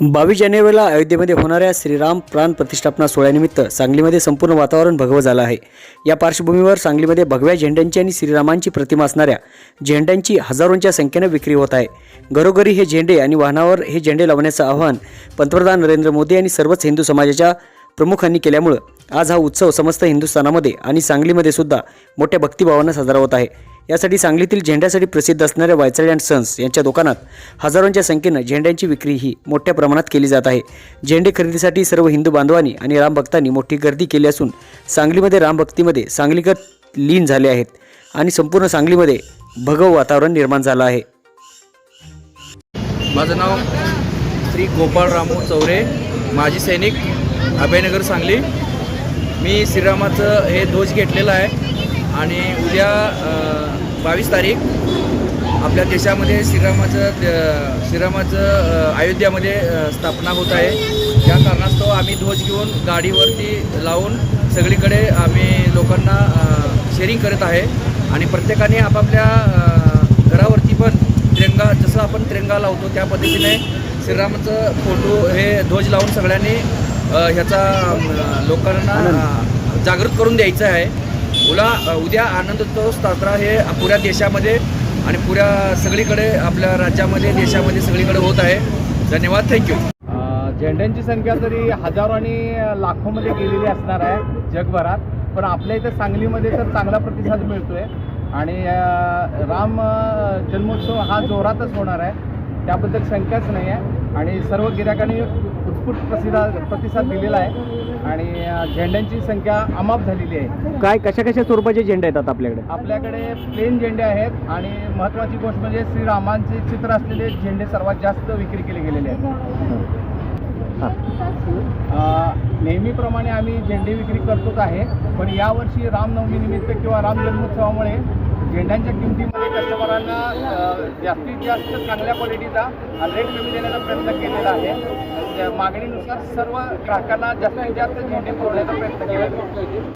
बावीस जानेवारीला अयोध्येमध्ये होणाऱ्या श्रीराम प्राण प्रतिष्ठापना सोहळ्यानिमित्त सांगलीमध्ये संपूर्ण वातावरण भगवं झालं आहे. या पार्श्वभूमीवर सांगलीमध्ये भगव्या झेंड्यांची आणि श्रीरामांची प्रतिमा असणाऱ्या झेंड्यांची हजारोंच्या संख्येनं विक्री होत आहे. घरोघरी हे झेंडे आणि वाहनावर हे झेंडे लावण्याचं आवाहन पंतप्रधान नरेंद्र मोदी आणि सर्वच हिंदू समाजाच्या प्रमुखांनी केल्यामुळं आज हा उत्सव समस्त हिंदुस्थानामध्ये आणि सांगलीमध्ये सुद्धा मोठ्या भक्तिभावानं साजरा होत आहे. यासाठी सांगलीतील झेंड्यासाठी प्रसिद्ध असणाऱ्या वायचळे अँड सन्स यांच्या दुकानात हजारोंच्या संख्येनं झेंड्यांची विक्री ही मोठ्या प्रमाणात केली जात आहे. झेंडे खरेदीसाठी सर्व हिंदू बांधवांनी आणि रामभक्तांनी मोठी गर्दी केली असून सांगलीमध्ये रामभक्तीमध्ये सांगलीकर लीन झाले आहेत आणि संपूर्ण सांगलीमध्ये भगव वातावरण निर्माण झालं आहे. माझं नाव श्री गोपाळ रामू चौरे माजी सैनिक अभयनगर सांगली. मी श्रीरामाचं हे ध्वज घेतलेलं आहे आणि उद्या बावीस तारीख. आपल्या देशामध्ये श्रीरामाचं श्रीरामाचं अयोध्यामध्ये स्थापना होत आहे. त्या कारणास्तव आम्ही ध्वज घेऊन गाडीवरती लावून सगळीकडे आम्ही लोकांना शेअरिंग करत आहे. आणि प्रत्येकाने आपापल्या घरावरती पण तिरंगा जसं आपण तिरंगा लावतो त्या पद्धतीने श्रीरामाचं फोटो हे ध्वज लावून सगळ्यांनी ह्याचा लोकांना जागृत करून द्यायचं आहे. उला उद्या आनंदोत्सव साजरा हे पुऱ्या देशामध्ये आणि पुऱ्या सगळीकडे आपल्या राज्यामध्ये देशामध्ये सगळीकडे होत आहे. धन्यवाद थँक्यू झेंड्यांची संख्या तरी हजारो आणि लाखोमध्ये गेलेली असणार आहे जगभरात. पण आपल्या इथं सांगलीमध्ये तर चांगला प्रतिसाद मिळतोय. आणि राम जन्मोत्सव हा जोरातच होणार आहे. त्याबद्दल शंकाच नाही आहे आणि सर्व गिरायकांनी उत्स्फूर्त प्रतिसाद प्रतिसाद दिलेला आहे. आणि झेंड्यांची संख्या अमाप झालेली आहे. काय कशा कशा स्वरूपाचे झेंडे येतात आपल्याकडे? आपल्याकडे प्लेन झेंडे आहेत आणि महत्त्वाची गोष्ट म्हणजे श्रीरामांचे चित्र असलेले झेंडे सर्वात जास्त विक्री केले गेलेले आहेत. नेहमीप्रमाणे आम्ही झेंडे विक्री करतोच आहे पण यावर्षी रामनवमीनिमित्त किंवा राम जन्मोत्सवामुळे झेंड्यांच्या किमतीमध्ये कस्टमरांना जास्तीत जास्त चांगल्या क्वालिटीचा रेट कमी देण्याचा प्रयत्न केलेला आहे. मागणीनुसार सर्व ग्राहकांना जास्तीत जास्त झेंडे पुरवण्याचा प्रयत्न केला जातो.